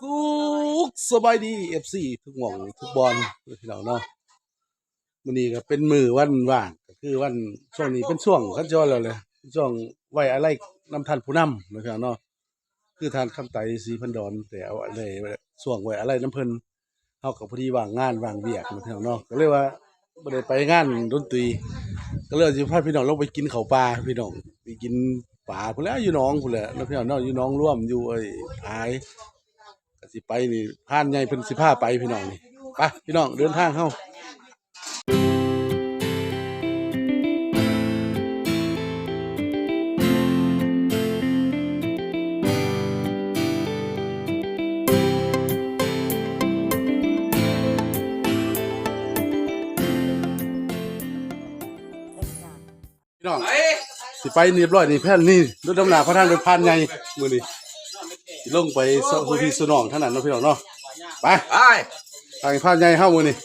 สุขสบายดีเอฟซีทุกหม่องทุกบอลพี่น้องเนาะมื้อนี้ก็เป็นมือวันว่างก็คือวันช่วงนี้เป็นช่วงคันจรแล้วเลยช่วงไหวอะไรนำท่านผู้นำนะพี่น้องเนาะคือทานคำไตสีพันดอนแต่เอาอะไรช่วงไหวอะไรน้ำเพิ่นเฮากับพอดีว่างงานว่างเวียกนะพี่น้องเนาะก็เลยกว่าบ่ได้ไปงานดนตรี ก็เลยสิพาพี่น้องลงไปกินข้าวปลาพี่น้องไปกินปลาพุ่นแล้วอยู่น้องพุ่นแหละแล้วพี่น้องเนาะอยู่น้องร่วมอยู่ไอ้พาย ก็สิไปนี่ผ่านใหญ่เพิ่นสิพาไปพี่น้องนี่ไปพี่น้องเดินทางเฮาพี่น้องสิไปนี่เรียบร้อยนี่แพ่นนี่รถดำหนาพระทางเดินผ่านใหญ่มื้อนี้ ลงไปสุพี่สนองเท่านั้นเนาะพี่น้องเนาะไปไปทางผ่านใหญ่เฮามื้อนี้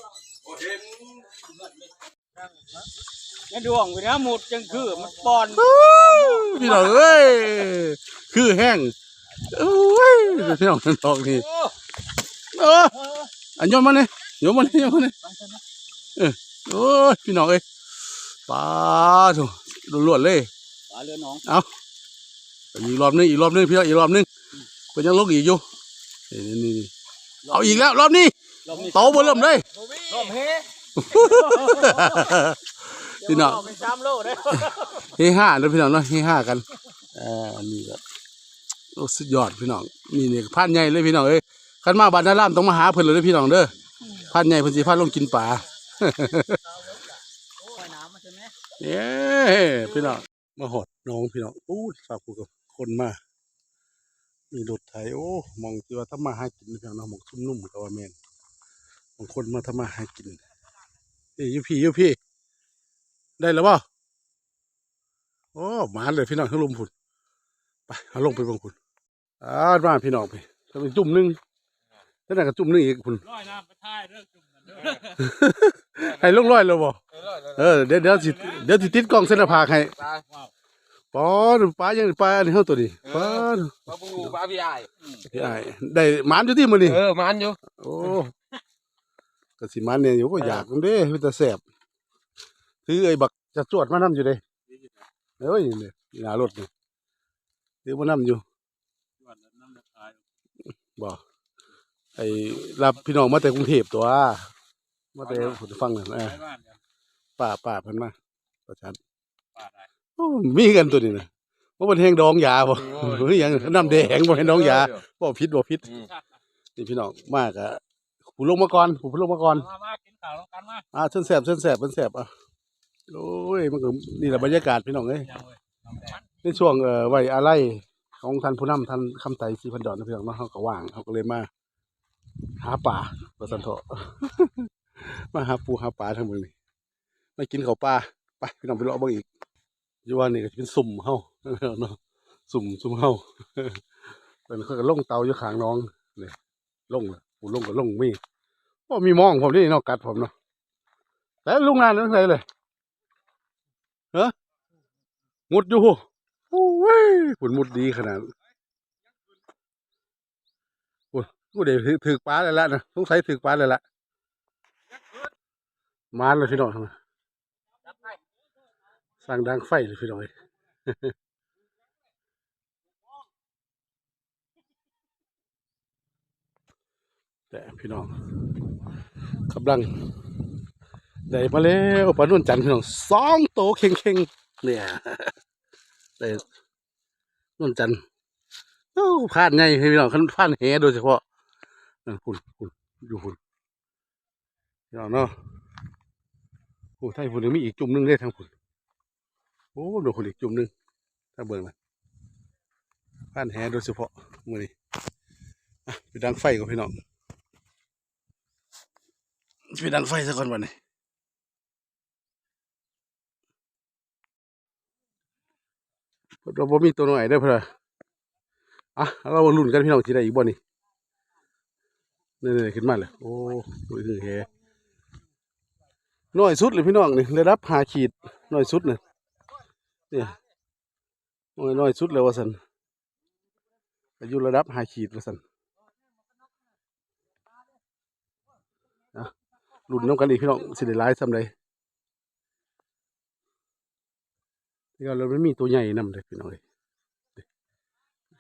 นี่ดวงพี่นะหมุดจังคือมันปอนพี่น้องเอ้ยคือแห้งโอ้ยพี่น้องดอกนี่เอออันยอมมาเนี่ยยอมมาเนี่ยยอมมาเนี่ยเออโอ้ยพี่น้องเอ้ยปลาถูกล้วนๆเลยปลาเรือน้องเอาอีกรอบนึงอีกรอบนึงพี่น้องอีกรอบนึง เพิ่นยังลงอีกอยู่นี่นี่นี่เอาอีกแล้วรอบนี้ลมนี่เตาบ่เริ่มเลยลมเฮ้พี่น้องเป็นสามโลได้เฮห้าเลยพี่น้องเนาะเฮห้ากันอ่าอันนี้ก็โอ้สุดยอดพี่น้องนี่นี่พานใหญ่เลยพี่น้องเอ้ยขันมาบ้านนารามต้องมาหาเพิ่นเลยเด้อพี่น้องเด้อพานใหญ่เพิ่นสิพาลงกินปลาโอ้ยน้ำมาใช่ไหมเย้พี่น้องมาหอดน้องพี่น้องอู้ฝากกูกับคนมา มีรถไถโอ้มองที่ว่าถ้ามาหากินพี่น้องเนาะมองชุ่มนุ่มกับว่าแม่นบางคนมาถ้ามาหากินเอ้ยอยูพี่อยูพี่ ได้แล้วบ่โอ้มาเลยพี่น้องทั้งลุมพุ่นไปเอาลงไปเบางพุ่นอ่ามาพี่น้องไปถ้าเป็นจุ่มหนึงถ้าไหนก็จุ่มหนึงอีกพุ่นร้อยน้ำไปท้ายเรื่องจุ่มกันเด้อให้ลงร้อยแล้วบ่เออเดี๋ยวเดี๋ยวสิเดี๋ยวสิติดกล้องเส้นหน้าผากให้ ปลาปอดปลายังปลาอันนี้เฮาตัวนี้ปลาดปลาบูปลาพี่ใหญ่พี่อ้ายได้หมานอยู่ที่มื้อนี้เออมันอยู่โอ้ก็สิหมานเนี่ยอยู่ก็อยากมันเด้มันจะแซ่บถือไอ้บักจะจวดมานํอยู่เด้เอ้ยนี่หน้ารถนี่ถือมานํอยู่บ่ไอ้รับพี่น้องมาแต่กรุงเทพตัวมาแต่ผมฟังนั่นเออป้าป้าเพิ่นมาประชันโอ้ มีกันตัวนี้นะว่ามันแห้งดองยาบ่เฮ้ยหยังน้ำแดงบ่แห้งดองยาบ่ผิดบ่ผิดนี่พี่น้องมากอะผู้ลงมาก่อนผู้ลงมาก่อนมามากินข้าวแล้วกันมาอ่าเส้นแสบเส้นแสบเส้นแสบอะโอ้ยมันก็นี่แหละบรรยากาศพี่น้องเอ้ยยังเว้ยน้ำแดงในช่วงเอ่อไว้อะไรของท่านผู้นำท่านคำไตสีพันดอนนะพี่น้องเนาะเขาก็ว่างเขาก็เลยมาหาป่าประสันเถาะมาหาปูหาปลาทั้งหมดนี่มากินข้าวปลาไปพี่น้องไปเลาะเบ้างอีก อยู่ว่านี่ก็จะเป็นสุ่มเฮาเนาะสุ่มสุ่มเฮาเป็นเขาก็ล่งเตาอยู่ขางน้องเนี่ยล่งเลยปูลงก็ล่งมีโอ้มีมองผมนี่เนาะกัดผมเนาะแต่ลุงนานนั่งไหนเลยเฮ้มุดอยู่โอ้ยผลมุดดีขนาดโอ้ยกูเดี๋ยวถือถือปลาเลยละนะสงสัยถือปลาเลยละมาเลยพี่น้องทำไมส ร้างดังไฟเลยพี่น้องเอ้ยแต่พี่น้องกำลังได้มาแล้วปลานุ่นจันพี่น้องสองโตเข่งเข่งเนี่ยได้นุ่นจันทร์โอ้พลาดไงพี่น้องคันพลาดแหโดยเฉพาะนั่นคุณคุณอยู่คุณพี่น้องเนาะโอ้ไทยคุณยังมีอีกจุ่มหนึงได้ทางคุณ โอ้ดูคุณอีกจุ่มหนึงถ้าเบิ่งมันพลาดแหโดยเฉพาะมือนี้ไปดังไฟก่อนพี่น้องไปดังไฟสักคนวันนี้เราบ่มีตัวน่อยได้เพื่ออะเราลุ้นกันพี่น้องสิได้อีกบ่นี่นี่ๆขึ้นมาเลยโอ้ดูคือแฮน้อยสุดเลยพี่น้องนี่ระดับหาขีดน้อยสุดเนี่ย เดี๋ยน้อยสุดเลยวะสันอายุระดับหาขีดวะสันนะหลุดน้องกันอีกพี่น้องสิเดรไลซ์ทำไรนี่เราไม่มีตัวใหญ่นำเลยพี่น้องเลย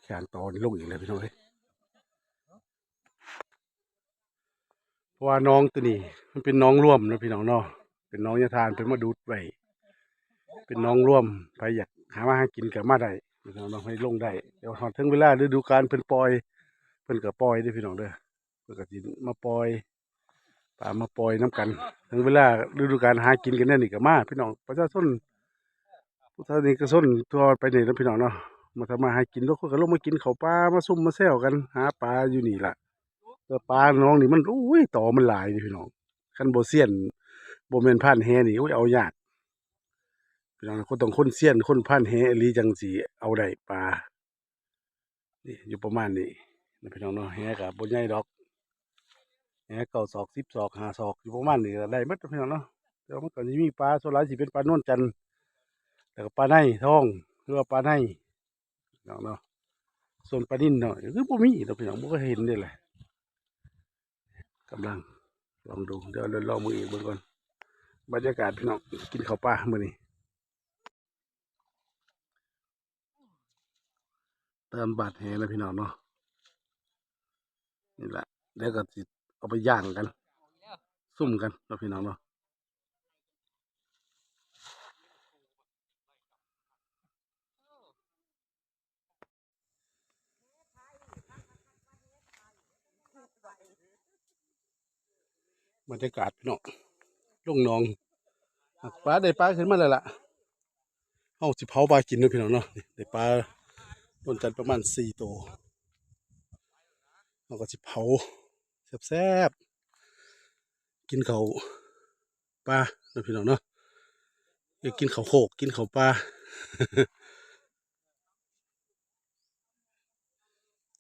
แขนตอนลงอีกเลยพี่น้องเลยว่าน้องตัวนี้มันเป็นน้องร่วมนะพี่น้องเนาะเป็นน้องยาทานเป็นมาดูดไว้ เป็นน้องร่วมใครอยากหามาหากินกับมาได้พี่น้องเนาะให้ลงได้เดี๋ยวหอดถึงเวลาฤดูกาลเพิ่นปล่อยเพิ่นก็ปล่อยเด้อพี่น้องเด้อเพิ่นก็สิมาปล่อยปลามาปล่อยน้กัน ถึงเวลาฤดูกาลหากินกันแน่นี่ก็มาพี่น้องประชาชนผู้ชายก็ชนตัวไปนี่นะพี่น้องเนาะมาทำมาหากินทุกคนก็ลงมากินเขาปลามาซุ่มมาแซวกันหาปลาอยู่นี่ล่ะแต่ปลาน้องนี่มันอุ้ยต่อมันหลายนี่พี่น้องคันโบเซียนโบเมนผ่านแฮนี่อุ้ยเอายาก พี่น้องคนต้องคนเซียนคนผ่านแฮอีหลีจังสีเอาได้ปลานี่อยู่ประมาณนี้นะพี่น้องเนาะแฮกับบนใหญ่ดอกแหเก่าศอกสิบศอกหาศอกอยู่ประมาณนี้ได้มัดพี่น้องเนาะแต่ว่ามันก็จะมีปลาส่วนหลายสิเป็นปลาโนวลจันแล้วก็ปลาในท้องหรือว่าปลาในพี่น้องเนาะส่วนปลานิ่นเนาะคือบ่มีเราพี่น้องบ่เคยเห็นได้เลยกำลังลองดูเดี๋ยวเราลองมืออีกเบิ่งก่อนบรรยากาศพี่น้องกินข้าวปลามื้อนี้ เติมบาดแหแล้วพี่น้องเนาะนี่แหละเดี๋ยวก็สิเอาไปย่างกัน ซุ่มกันเราะพี่น้องเนาะบรรยากาศพี่น้องลงน้องปลาได้ปลาขึ้นมาแล้วล่ะเอาสิเผาปลากินด้วยพี่น้องเนาะได้ปลา โดนจันประมาณสี่ตัวเราก็สิเผาแซ่บๆกินเขาปลาเนาะพี่น้องเนาะกกินเขาโคกกินเขาปลา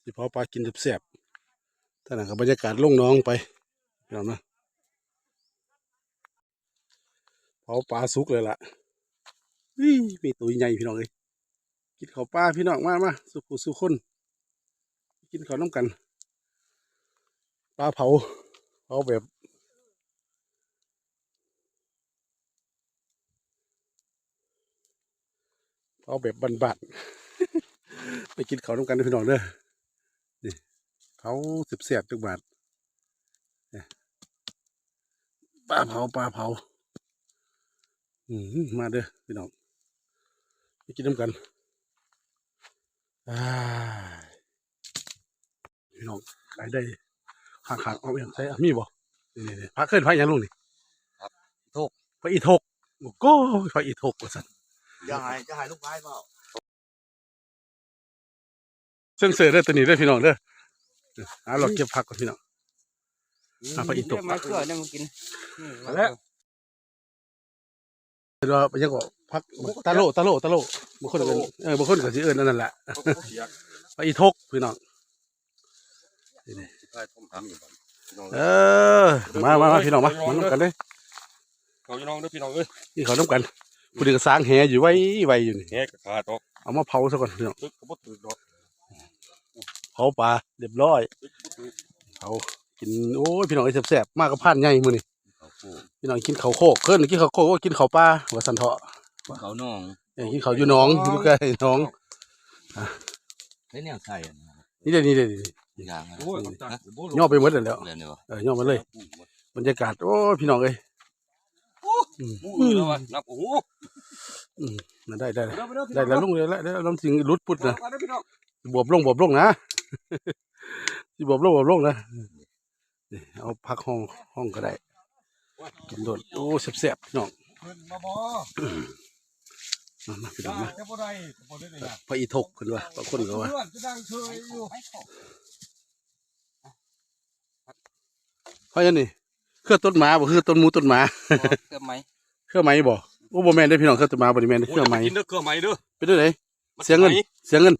สิพอปลากินแซ่บๆท่านกับบรรยากาศลงน้องไปพี่น้องเนาะเผาปลาสุกเลยล่ะมีตัวใหญ่พี่น้องเลย กินเขาวปลาพี่น้องมามาสุขุสุขคนกินเขาวน้ำกัน ปลาเผาเผาแบบเผาแบบบ้านๆ ไปกินเขาวน้ำกันเด้พี่น้องเด้อนี่เผาสิบเสียบทุกบาทปลาเผาปลาเผา อืมมาเด้อพี่น้องไปกินน้ำกัน พี่น้องขายได้ข้างๆเอาไปใช้มีบ่นี่ๆๆพักขึ้นพักยังลุงนี่ครับอีทกพักอีทกโอ้โก้พักอีทกว่าสันจะหายจะหายลูกไม้เปล่าเส้นเสือเด้อตัวนี้เด้อพี่น้องเด้ออ่าเราเก็บผักก่อนพี่น้องอะไปอีกตกเดี๋ยวมาเกลือเนี่ยมากินนี่มาแล้ว เดี๋ยวเราไปยังก็พักตะโลตะโลตะโลบางคนก็เป็นเออบางคนก็สิเอิ้นอันนั่นแหละไปอีทกพี่น้องใช่ผมทำอยู่บ้านพี่น้องเออมามามาพี่น้องมามาน้ำกันเลยเขาพี่น้องเด้อพี่น้องเอ้ยนี่เขาน้ำกันผู้ดีก็สร้างแหอยู่ไว้ไว้อยู่นี่แหกกระขาดออกเอามาเผาซะก่อนพี่น้องตึกกระปุกตึกดอกเผาปลาเรียบร้อยตึกกระปุกตึกเผากินโอ้ยพี่น้องไอ้แซ่บๆมากกับผ่านใหญ่มื้อนี้เขาคู่ พี่น้องกินข้าวโคกเพิ่นกินข้าวโคกก็กินข้าวปลาว่าสันเถาะเขาน้องเอ้ยกินข้าวอยู่หน้องอยู่ใกล้หน้องได้แนวใส่อะนี่เด้อนี่เด้อนี่เด้ออย่างโอ้ยย่อไปหมดแล้วเรียนเดี๋ยวเออย่อมาเลย บรรยากาศโอ้ยพี่น้องเอ้ยอืมมูแล้ววะนับโอ้โหน่าได้ได้เด้อเด้อพี่ได้น้องแล้วลุงเลยแล้วแล้วลำสิงรุดปุดนะมาเด้อพี่น้องบวบลงบวบลงนะสิบวบลงบวบลงนะนี่เอาพักห้องห้องก็ได้ กินโดดโอ้เสียบๆพี่น้องขึ้นมาบ่มามาพี่น้องมาจะบ่ได้จะบ่ได้เลยนะพระอีทกคนว่าบางคนก็ว่าเพื่อนจะดังเคยอยู่เพราะยันนี่เครื่องต้นหมาบ่คือต้นหมูต้นหมาเกลือไหมเครื่องไม้บ่โอ้บ่แม่นได้อพี่น้องเครื่องต้นหมาบ่ได้แม่นเด้อเครื่องไม้กินเด้อเครื่องไม้เด้อเป็นจังไดเสียเงินเสียเงิน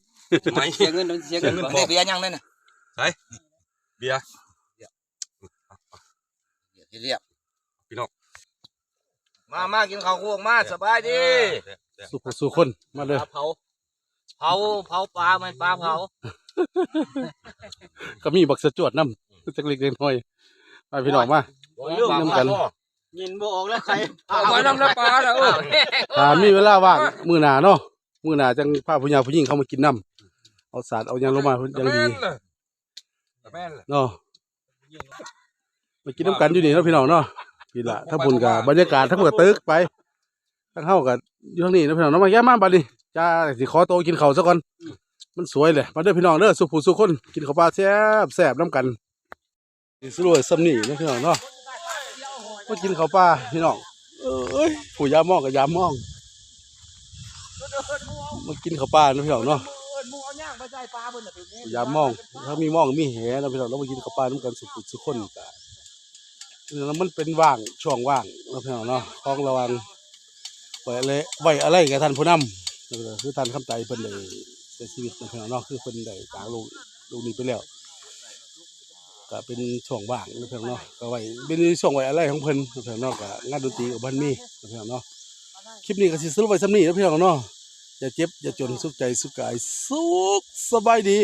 ไม้เสียเงินเสียเงินเสียเงินบ่ได้เบียร์ยังนั่นน่ะเบียร์เรียบพี่น้อง มามากินข้าวโคกมาสบายดีสุขสุขคนมาเลยปลาเผาเผาเผาปลามันปลาเผาก็มีบักสะจวดนำจักเล็กเล็กน้อยมาพี่น้องมาน้ำกันยินบ่ออกแล้วใครเอามานำน้ำปลาแล้วเออถ้ามีเวลาว่างมื้อหน้าเนาะมื้อหน้าจังพาผู้ใหญ่ผู้หญิงเข้ามากินน้ำเอาสารเอาหยังลงมาจังดีแม่นเลยแม่นเลยเนาะมากินน้ำกันอยู่นี่เนาะพี่น้องเนาะ พี่ละถ้าบุญกับบรรยากาศทั้งหมดตึกไปทั้งเฮากับอยู่ทางนี้เนาะพี่น้องเนาะมาแย่มาบัดนี้จ้าสิขอโตวกินข้าวซะก่อน มันสวยเลยมาเด้อพี่น้องเด้อสุผู้สุคนกินข้าวปลาแซ่บแซ่บน้ำกันสิสรวยซ้ำนี่เนาะพี่น้องเนาะมากินข้าวปลาพี่น้องเอ้ยผู้ยามมองกับยามมองมากินข้าวปลาเนาะพี่น้องเนาะเอิ้นหมู่เอาย่างมาใส่ปลาเพิ่นน่ะเป็นยามมองถ้ามีมองมีแหนะพี่น้องเราไปกินข้าวปลาน้ำกันสุขุสุขคนกะ แล้วมันเป็นว่างช่วงว่างเราะพี่น้องเนาะของระวังไว้อะไรไว้อะไรกับท่านผู้นำคือท่านคำไตเพิ่นได้เสียชีวิตนะพี่น้องเนาะคือเพิ่นได้จากโลกโลกนี้ไปแล้วก็เป็นช่วงว่างนะพี่น้องเนาะก็ไว้เป็นช่วงไว้อะไรของเพิ่นนะพี่น้องเนาะก็งานดนตรีกับบ้านมีนะพี่น้องเนาะคลิปนี้ก็สิสรุปไว้ซ้ำนี้นะพี่น้องเนาะอย่าเจ็บอย่าจนสุขใจสุขกายสุขสบายดี